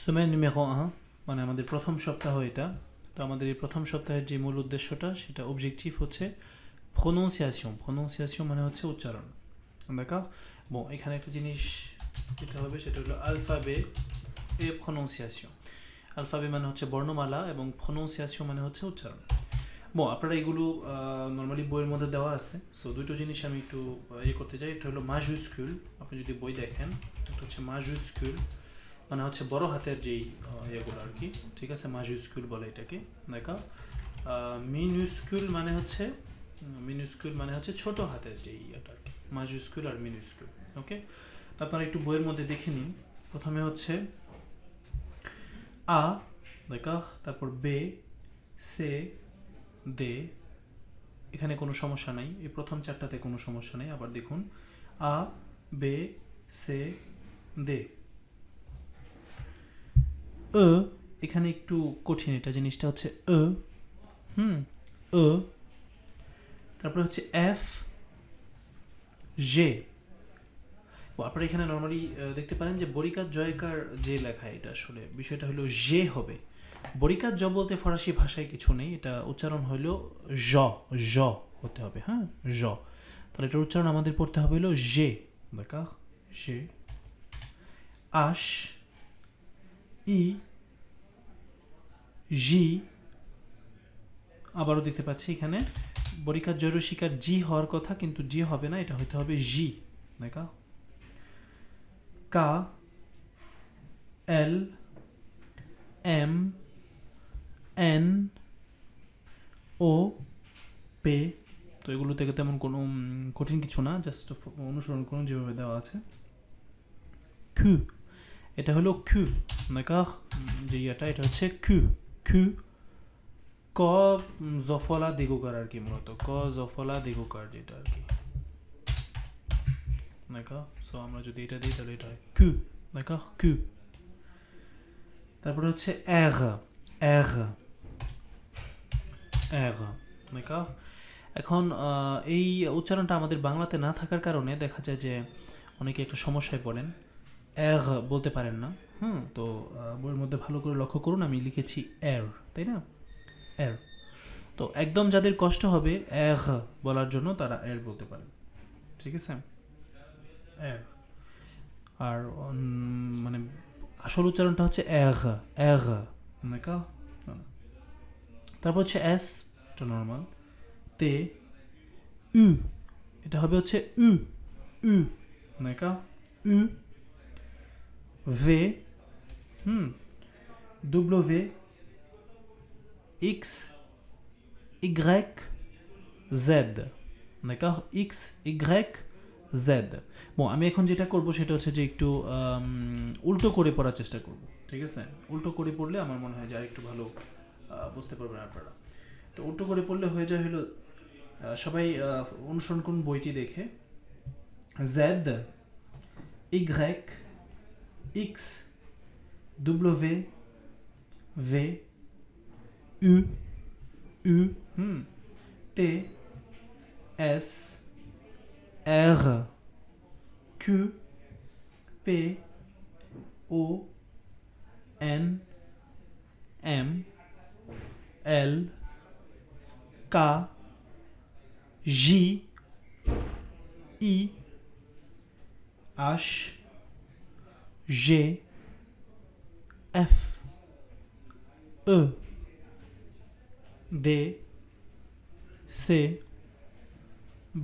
semaine numéro 1 মানে আমাদের প্রথম সপ্তাহ এটা। তো আমাদের এই প্রথম সপ্তাহের যে মূল উদ্দেশ্যটা, সেটা অবজেক্টিভ হচ্ছে প্রোনাউন্সিয়েশন প্রোনাউন্সিয়েশন মানে হচ্ছে উচ্চারণ। d'accord bon এখানে একটা জিনিস যেটা হবে, সেটা হলো আলফাবে এ প্রোনাউন্সিয়েশন আলফাবে মানে হচ্ছে বর্ণমালা এবং প্রোনাউন্সিয়েশন মানে হচ্ছে উচ্চারণ। বো, আপনারা এগুলো নর্মালি বইয়ের মধ্যে দেওয়া আছে। সো দুটো জিনিস আমি একটু ইয়ে করতে চাই। একটা হলো মাজুস্কুল আপনি যদি বই দেখেন, এটা হচ্ছে মাজুস্কুল মানে হচ্ছে বড় হাতের যেই ইয়েগুলো আর কি, ঠিক আছে মাজুস্কুল বলে এটাকে, দেখা। মিনুস্কুল মানে হচ্ছে মিনুস্কুল মানে হচ্ছে ছোট হাতের যেই ইয়েটা আর কি মাজুস্কুল আর মিনুস্কুল ওকে আপনারা একটু বইয়ের মধ্যে দেখে নিন। প্রথমে হচ্ছে আ, দেখা, তারপর বে, সে, দে, এখানে কোনো সমস্যা নাই, এই প্রথম চারটাতে কোনো সমস্যা নেই, আবার দেখুন। আ, বে, সে, দে। Ö এখানে একটু কঠিন এটা জিনিসটা হচ্ছে ö হুম। ö তারপরে হচ্ছে এফ জে। আপনারা এখানে নর্মালি দেখতে পারেন যে বরিকার জয়কার যে লেখা এটা আসলে বিষয়টা হলো জে হবে। বরিকার জ বলতে ফরাসি ভাষায় কিছু নেই এটা উচ্চারণ হলো জ জ হতে হবে হ্যাঁ? জ। তাহলে এটার উচ্চারণ আমাদের পড়তে হবে হলো জে। দেখা জে। আশ ই, জি, আবারও দেখতে পাচ্ছি এখানে। বরিকার জৈরসিকার জি হওয়ার কথা, কিন্তু জি হবে না, এটা হতে হবে জি। দেখা। কা, এল, এম, এন, ও, পে। তো এগুলো থেকে তেমন কোনো কঠিন কিছু না, জাস্ট অনুসরণ করুন যেভাবে দেওয়া আছে। কিউ এটা হলো কিউ d'accord যে ইয়েটা, এটা হচ্ছে কিউ কিউ ক, জফলা দিগুকার আর কি মূলত। ক, জফলা দিগুকার যেটা আর কি। d'accord সো আমরা যদি এটা দিই, তাহলে এটা হয় কিউ d'accord কিউ তারপরে হচ্ছে এর এর এর d'accord এখন এই উচ্চারণটা আমাদের বাংলাতে না থাকার কারণে দেখা যায় যে অনেকে একটা সমস্যায় পড়েন। এর বলতে পারেন না। হুম, তো বইয়ের মধ্যে ভালো করে লক্ষ্য করুন, আমি লিখেছি এর, তাই না? এর। তো, একদম যাদের কষ্ট হবে, এর বলার জন্য তারা এর বলতে পারেন। ঠিক আছে? এর। আর মানে আসল উচ্চারণটা হচ্ছে এর এর। তারপর হচ্ছে এস, এটা নর্মাল তে, উ। এটা হবে হচ্ছে উ উ। d'accord উ। ভে হুম W X Y, Z. D'accord? X, Y, Z. বো আমি এখন যেটা করব সেটা হচ্ছে যে একটু উল্টো করে পড়ার চেষ্টা করব, ঠিক আছে? উল্টো করে পড়লে আমার মনে হয় যে একটু ভালো বুঝতে পারবেন আপনারা। তো উল্টো করে পড়লে হয়ে যায় হলো সবাই অনুসরণ করুন বইটি দেখে। Z, Y X W V U U hmm, T S R Q P O N M L K J I H G, F E D, C,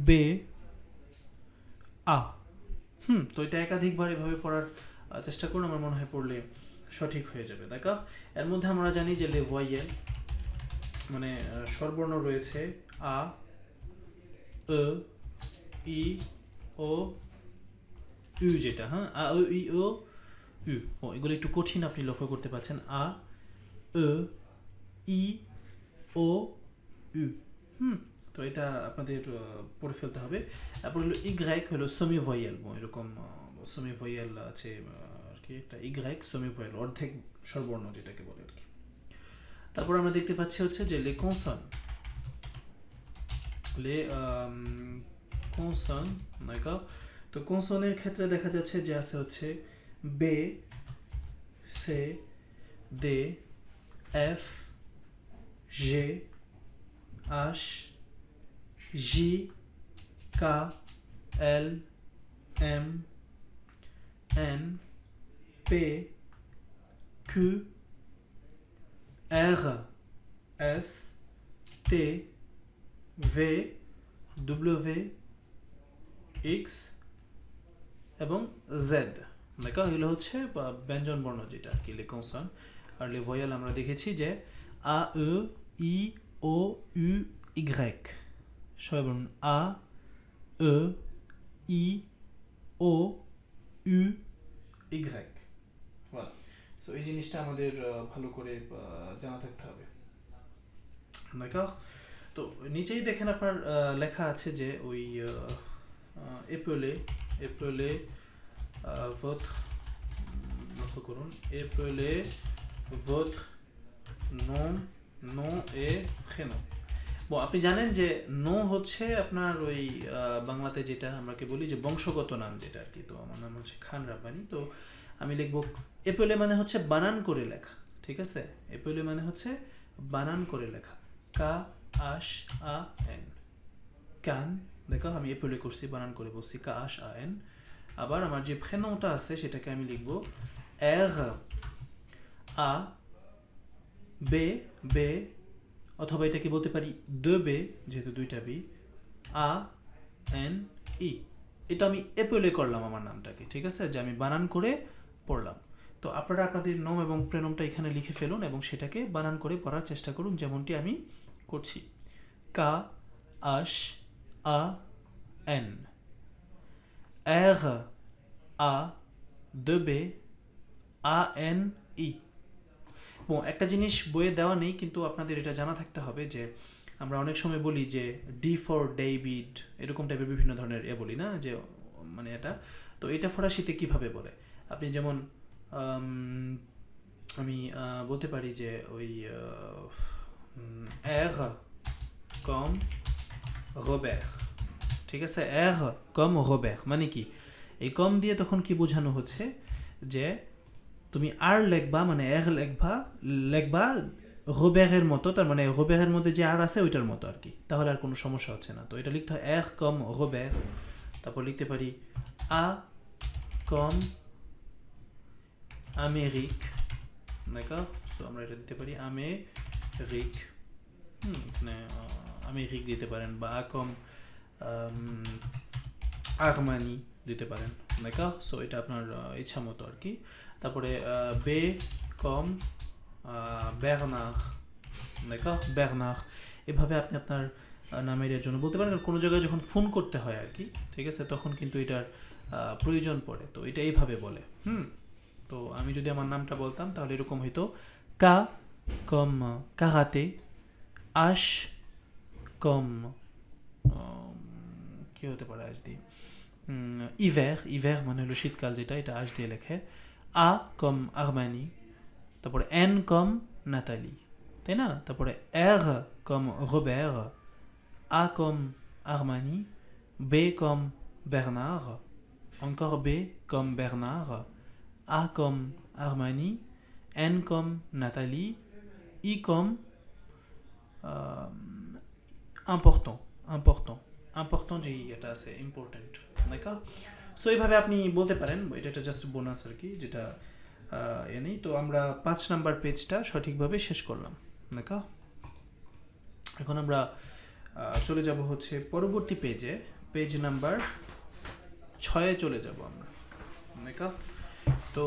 B আ হুম, তো এটা একাধিকবার এভাবে পড়ার চেষ্টা করুন, আমার মনে হয় পড়লে সঠিক হয়ে যাবে। দেখা এর মধ্যে আমরা জানি যে লে ভয়েল মানে স্বরবর্ণ রয়েছে আ ই, ও ইউ যেটা হ্যাঁ? আ ই, ও ইউ ও, এগুলো একটু কঠিন আপনি লক্ষ্য করতে পারছেন। আ এ ই, ও ইউ হুম, তো এটা আপনাদের পড়ে ফেলতে হবে। তারপর হলো ইগ্রাইক হলো সেমি ভয়েল এরকম সেমি ভয়েল আছে আর কি একটা ইগ্রাইক সেমি ভয়েল অর্ধেক স্বরবর্ণ যেটাকে বলে আর কি। তারপর আমরা দেখতে পাচ্ছি হচ্ছে যে লে কনসন লে কনসন d'accord? তো কনসনের ক্ষেত্রে দেখা যাচ্ছে যে আছে হচ্ছে B, C, D, F, G, H, J, K, L, M, N, P, Q, R, S, T, V, W, X, এবং Z. দেখো এগুলো হচ্ছে ব্যঞ্জন বর্ণ যেটা আর কি লে কনসার্ন আর লে ভয়েল আমরা দেখেছি যে আ ই ই ও ইউ ইগ্রেক সবাই বলুন আ ই ই ও ইউ ইগ্রেক সো এই জিনিসটা আমাদের ভালো করে জানা থাকতে হবে। দেখো তো নিচেই দেখেন আপনার লেখা আছে যে ওই এপ্রিলে এপ্রিলে votre লক্ষ্য করুন এপ্রিলে votre nom nom et prénom. আপনি জানেন যে নো হচ্ছে আপনার ওই বাংলাতে যেটা আমরাকে বলি যে বংশগত নাম যেটা আর কি। তো আমার নাম হচ্ছে খান রাব্বানি। তো আমি লিখব এপ্রিলে মানে হচ্ছে বানান করে লেখা, ঠিক আছে? এপ্রিলে মানে হচ্ছে বানান করে লেখা। কা, আশ, আ, এন। কান, দেখো আমি এপ্রিলে করছি, বানান করে বলছি। কা, আশ, আ, এন। আবার আমার যে ফ্রেনটা আছে সেটাকে আমি লিখব আর আ বে বে অথবা এটাকে বলতে পারি দে বে যেহেতু দুইটা বি আ এন ই এটা আমি এপোলে করলাম আমার নামটাকে, ঠিক আছে? যে আমি বানান করে পড়লাম। তো আপনারা আপনাদের নম এবং প্রেনমটা এখানে লিখে ফেলুন এবং সেটাকে বানান করে পড়ার চেষ্টা করুন, যেমনটি আমি করছি। কা, আশ, আ, এন। R A deux B A N I bon, একটা জিনিস বইয়ে দেওয়া নেই, কিন্তু আপনাদের এটা জানা থাকতে হবে যে আমরা অনেক সময় বলি যে ডি ফর ডেভিড এরকম টাইপের বিভিন্ন ধরনের এ বলি না, যে মানে এটা। তো এটা ফরাসিতে কীভাবে বলে? আপনি যেমন, আমি বলতে পারি যে ওই এর কম রোবের ঠিক আছে? এর কম রোবের মানে কি? এই কম দিয়ে তখন কি বোঝানো হচ্ছে? যে তুমি আর লেখবা মানে এর লেখবা লেখবা রোবেরের মতো, তার মানে রোবেরের মধ্যে যে আর আছে, ওইটার মতো আর কি তাহলে আর কোনো সমস্যা হচ্ছে না। তো এটা লিখতে হয় এর কম রোবের তারপর লিখতে পারি আ, কম, আমেরিক। দেখো? আমরা এটা দিতে পারি আমেরিক। হুম মানে আমেরিক দিতে পারেন বা আ, কম। আরমানি দিতে পারেন দেখা সো এটা আপনার ইচ্ছা মতো আর কি। তারপরে বে, কম বেরনার দেখা বেরনার এভাবে আপনি আপনার নামের জন্য বলতে পারেন কোনো জায়গায় যখন ফোন করতে হয় আর কি, ঠিক আছে, তখন কিন্তু এটার প্রয়োজন পড়ে। তো এটা এইভাবে বলে, হুম? তো আমি যদি আমার নামটা বলতাম, তাহলে এরকম হইতো, কা, কম কারাতে আশ, কম কি হতে পারে আজ দিয়ে ইভের ইভের মানে হলো শীতকাল যেটা এটা আজ দিয়ে লেখে আ কম আরমানি তারপরে এন কম নাতালি তাই না তারপরে এর কম রোবের আ কম আরমানি বে কম বেরনার encore B comme Bernard, A comme Armani, N comme Nathalie, I comme euh, important, important, important যে এটা আছে ইম্পর্টেন্ট দেখা সো এইভাবে আপনি বলতে পারেন, এটা একটা জাস্ট বোনাস আর কি, যেটা এ নেই। তো আমরা পাঁচ নাম্বার পেজটা সঠিকভাবে শেষ করলাম দেখা এখন আমরা চলে যাব হচ্ছে পরবর্তী পেজে পেজ নাম্বার ছয়ে চলে যাব আমরা দেখা তো?